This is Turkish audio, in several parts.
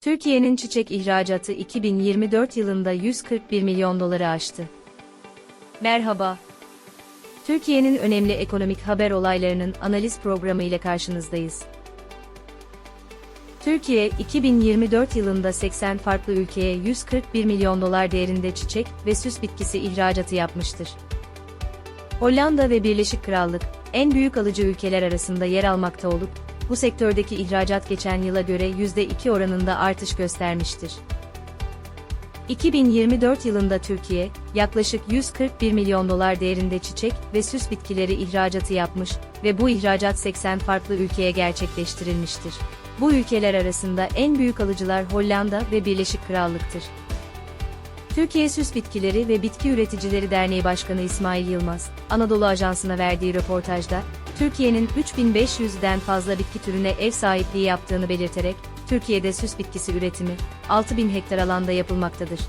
Türkiye'nin çiçek ihracatı 2024 yılında 141 milyon doları aştı. Merhaba. Türkiye'nin önemli ekonomik haber olaylarının analiz programı ile karşınızdayız. Türkiye, 2024 yılında 80 farklı ülkeye 141 milyon dolar değerinde çiçek ve süs bitkisi ihracatı yapmıştır. Hollanda ve Birleşik Krallık, en büyük alıcı ülkeler arasında yer almakta olup, bu sektördeki ihracat geçen yıla göre %2 oranında artış göstermiştir. 2024 yılında Türkiye, yaklaşık 141 milyon dolar değerinde çiçek ve süs bitkileri ihracatı yapmış ve bu ihracat 80 farklı ülkeye gerçekleştirilmiştir. Bu ülkeler arasında en büyük alıcılar Hollanda ve Birleşik Krallık'tır. Türkiye Süs Bitkileri ve Bitki Üreticileri Derneği Başkanı İsmail Yılmaz, Anadolu Ajansı'na verdiği röportajda, Türkiye'nin 3500'den fazla bitki türüne ev sahipliği yaptığını belirterek, Türkiye'de süs bitkisi üretimi, 6000 hektar alanda yapılmaktadır.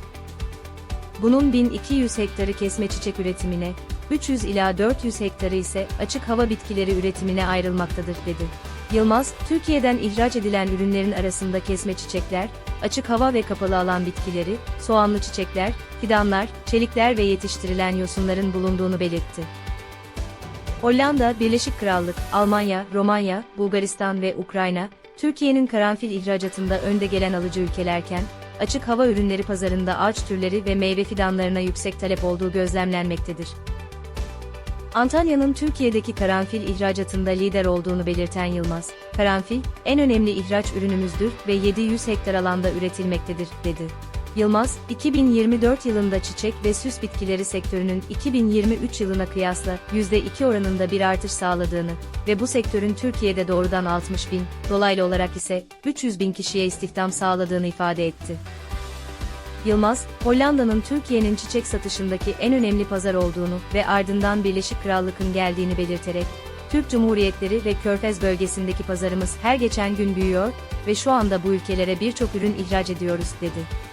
Bunun 1200 hektarı kesme çiçek üretimine, 300 ila 400 hektarı ise açık hava bitkileri üretimine ayrılmaktadır, dedi. Yılmaz, Türkiye'den ihraç edilen ürünlerin arasında kesme çiçekler, açık hava ve kapalı alan bitkileri, soğanlı çiçekler, fidanlar, çelikler ve yetiştirilen yosunların bulunduğunu belirtti. Hollanda, Birleşik Krallık, Almanya, Romanya, Bulgaristan ve Ukrayna, Türkiye'nin karanfil ihracatında önde gelen alıcı ülkelerken, açık hava ürünleri pazarında ağaç türleri ve meyve fidanlarına yüksek talep olduğu gözlemlenmektedir. Antalya'nın Türkiye'deki karanfil ihracatında lider olduğunu belirten Yılmaz, karanfil, en önemli ihraç ürünümüzdür ve 700 hektar alanda üretilmektedir, dedi. Yılmaz, 2024 yılında çiçek ve süs bitkileri sektörünün 2023 yılına kıyasla %2 oranında bir artış sağladığını ve bu sektörün Türkiye'de doğrudan 60 bin, dolaylı olarak ise 300 bin kişiye istihdam sağladığını ifade etti. Yılmaz, Hollanda'nın Türkiye'nin çiçek satışındaki en önemli pazar olduğunu ve ardından Birleşik Krallık'ın geldiğini belirterek, Türk Cumhuriyetleri ve Körfez bölgesindeki pazarımız her geçen gün büyüyor ve şu anda bu ülkelere birçok ürün ihraç ediyoruz, dedi.